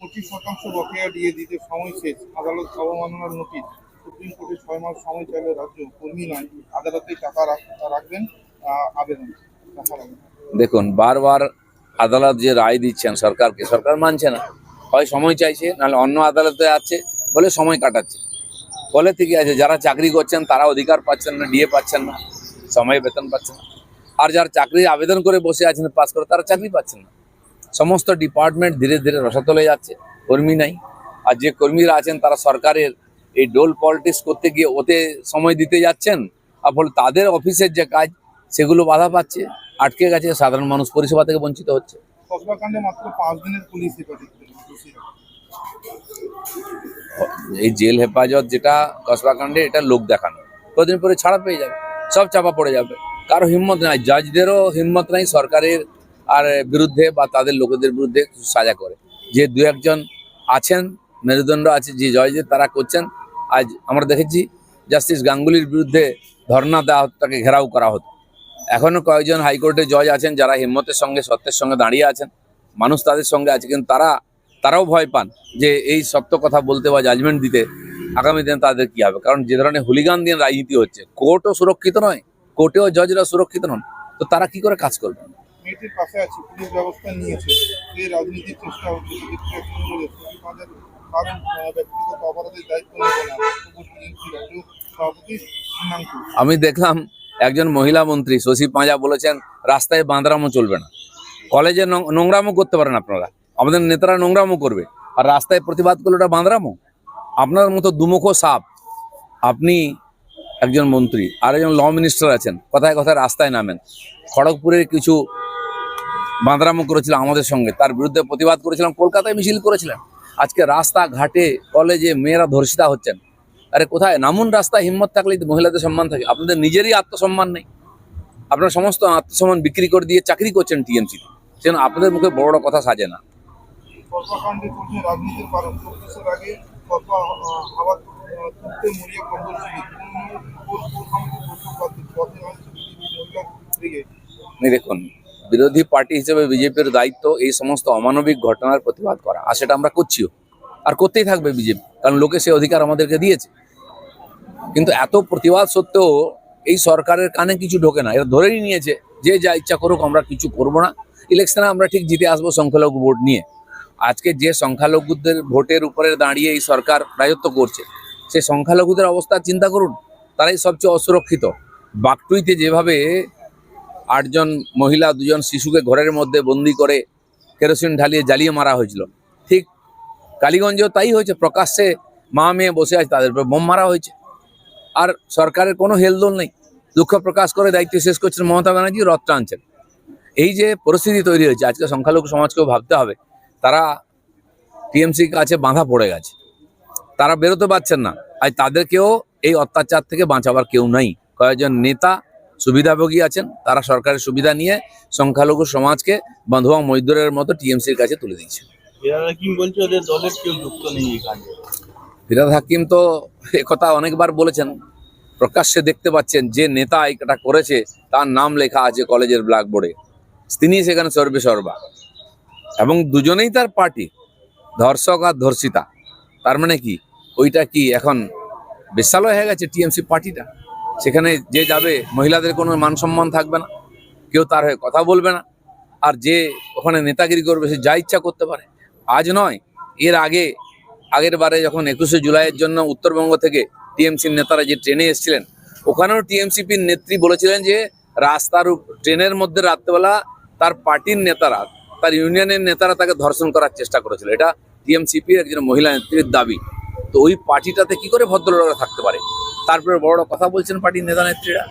পঁচিশ শতাংশ বকেয়া দিয়ে দিতে সময় শেষ। আদালত অবমাননার নোটিশ। সুপ্রিম কোর্টে ছয় মাস সময় চাইলে রাজ্য কর্মী নয় আদালতে টাকা রাখবেন আবেদন। দেখুন, বারবার আদালত যে রায় দিচ্ছেন সরকারকে, সরকার মানছে না। হয় সময় চাইছে, নাহলে অন্য আদালতে আছে, বলে সময় কাটাচ্ছে। বলে ঠিকই আছে, যারা চাকরি করছেন তারা অধিকার পাচ্ছেন না, ডিএ পাচ্ছেন না, সময় বেতন পাচ্ছেন না। আর যারা চাকরি আবেদন করে বসে আছেন পাস করে, তারা চাকরি পাচ্ছেন না। সমস্ত ডিপার্টমেন্ট ধীরে ধীরে রসাতলে যাচ্ছে। কর্মী নাই। আর যে কর্মীরা আছেন তারা সরকারের এই ডোল পলিটিক্স করতে গিয়ে ওতে সময় দিতে যাচ্ছেন। আর ফলে তাদের অফিসের যে কাজ সেগুলো বাধা পাচ্ছে। আটকে গেছে সাধারণ মানুষ পরিষেবা থেকে বঞ্চিত হচ্ছে। এই জেল হেফাজত যেটা কসবাকাণ্ডে এটা লোক দেখানো। কদিন পরে ছাড়া পেয়ে যাবে। সব চাপা পড়ে যাবে। কারও হিম্মত নাই। জাজদেরও হিম্মত নাই। সরকারের আর বিরুদ্ধে বা তাদের লোকেদের বিরুদ্ধে সাজা করে। যে দু একজন আছেন, মেরুদণ্ড আছে, যে জজদের তারা করছেন, আজ আমরা দেখেছি জাস্টিস গাঙ্গুলির বিরুদ্ধে ধর্ণা দেওয়া তাকে ঘেরাও করা হতো। এখনও কয়েকজন হাইকোর্টে জজ আছেন যারা হিম্মতের সঙ্গে, সত্যের সঙ্গে দাঁড়িয়ে আছেন। মানুষ তাদের সঙ্গে আছে, কিন্তু তারা, তারাও ভয় পান যে এই সত্য কথা বলতে বা জাজমেন্ট দিতে আগামী দিনে তাদের কি হবে। কারণ যে ধরনের হুলিগান দিয়ে রাজনীতি হচ্ছে কোর্টও সুরক্ষিত নয় কোর্টেও জজরা সুরক্ষিত নন, তো তারা কি করে কাজ করবে? মেয়েটির পাশে আছে, পুলিশ ব্যবস্থা নিয়েছে। যে রাজনীতির চেষ্টা হচ্ছে সেক্ষেত্রে কারণ ব্যক্তিগত অপরাধের দায়িত্ব নেবে না। রাজ্য সভাপতি আমি দেখলাম একজন মহিলা মন্ত্রী শশী পাঁজা বলেছেন, রাস্তায় বাঁদরামো চলবে না। কলেজে নোং- নোংরামো করতে পারেন আপনারা। আমাদের নেতারা নোংরামও করবে। আর রাস্তায় প্রতিবাদ করলে ওটা বাঁদরামো আপনার মতো দুমুখো সাপ। আপনি একজন মন্ত্রী আর একজন ল মিনিস্টার আছেন, কথায় কথায় রাস্তায় নামেন। খড়গপুরের কিছু বাঁদরামো করেছিল আমাদের সঙ্গে। তার বিরুদ্ধে প্রতিবাদ করেছিলাম কলকাতায় মিছিল করেছিলেন। আজকে রাস্তা ঘাটে কলেজে মেয়েরা ধর্ষিতা হচ্ছেন। আরে কোথায়? নামুন রাস্তায় হিম্মত থাকলেই তো মহিলাদের সম্মান থাকে। আপনাদের নিজেরই আত্মসম্মান নেই। আপনারা সমস্ত আত্মসম্মান বিক্রি করে দিয়ে চাকরি করছেন টিএমসি সেজন্য আপনাদের মুখে বড় বড় কথা সাজে না। দেখুন বিরোধী পার্টি হিসেবে বিজেপির দায়িত্ব এই সমস্ত অমানবিক ঘটনার প্রতিবাদ করা। আর সেটা আমরা করছিও। আর করতেই থাকবে বিজেপি, কারণ লোকে সে অধিকার আমাদেরকে দিয়েছে। কিন্তু এত প্রতিবাদ সত্ত্বেও এই সরকারের কানে কিছু ঢোকে না। এরা ধরেই নিয়েছে, যে যা ইচ্ছা করুক আমরা কিছু করব না। ইলেকশনে আমরা ঠিক জিতে আসব সংখ্যালঘু ভোট নিয়ে। আজকে যে সংখ্যালঘুদের ভোটের উপরে দাঁড়িয়ে এই সরকার রাজত্ব করছে, সেই সংখ্যালঘুদের অবস্থা চিন্তা করুন। তারাই সবচেয়ে অসুরক্ষিত। বাকটুইতে যেভাবে আটজন মহিলা, দুজন শিশুকে ঘরের মধ্যে বন্দি করে কেরোসিন ঢালিয়ে জ্বালিয়ে মারা হয়েছিল। ঠিক কালীগঞ্জেও তাই হয়েছে, প্রকাশ্যে মা মেয়ে বসে আছে, তাদের উপর বোম মারা হয়েছে। আর সরকারের কোনো হেলদোল নেই। দুঃখ প্রকাশ করে দায়িত্ব শেষ করছেন মমতা ব্যানার্জি, রথ টানছেন। এই যে পরিস্থিতি তৈরি হয়েছে, আজকে সংখ্যালঘু সমাজকেও ভাবতে হবে। তারা টিএমসি কাছে বাঁধা পড়ে গেছে। তারা বেরোতে পারছেন না। আর তাদেরকেও এই অত্যাচার থেকে বাঁচাবার কেউ নাই। কয়েকজন নেতা সুবিধাভোগী আছেন। তারা সরকারের সুবিধা নিয়ে সংখ্যালঘু সমাজকে বন্ধুয়া মজদুরের মতো টিএমসির কাছে তুলে কাণ্ডে ফিরাদ হাকিম তো একথা অনেকবার বলেছেন। প্রকাশ্যে দেখতে পাচ্ছেন যে নেতা এটা করেছে তার নাম লেখা আছে কলেজের ব্ল্যাকবোর্ডে। তিনি সেখানে সর্বে সর্বা। এবং দুজনেই তার পার্টি ধর্ষক আর ধর্ষিতা। তার মানে কি? ওইটা কি এখন বিশালয় হয়ে গেছে টিএমসি পার্টিটা? সেখানে যে যাবে, মহিলাদের কোনো মান সম্মান থাকবে না। কেউ তার হয়ে কথা বলবে না। আর যে ওখানে নেতাগিরি করবে, সে যা ইচ্ছা করতে পারে। আজ নয়, এর আগে, আগের বারে যখন একুশে জুলাইয়ের জন্য উত্তরবঙ্গ থেকে টিএমসির নেতারা যে ট্রেনে এসেছিলেন, ওখানেও টিএমসিপির নেত্রী বলেছিলেন যে, রাস্তার ট্রেনের মধ্যে রাত্রেবেলা তার পার্টির নেতারা, তার ইউনিয়নের নেতারা তাকে ধর্ষণ করার চেষ্টা করেছিল। এটা টিএমসিপির একজন মহিলা নেত্রীর দাবি। তো ওই পার্টিটাতে কি করে ভদ্রলোকরা থাকতে পারে? তারপরে বড় কথা বলছেন পার্টির নেতা নেত্রীরা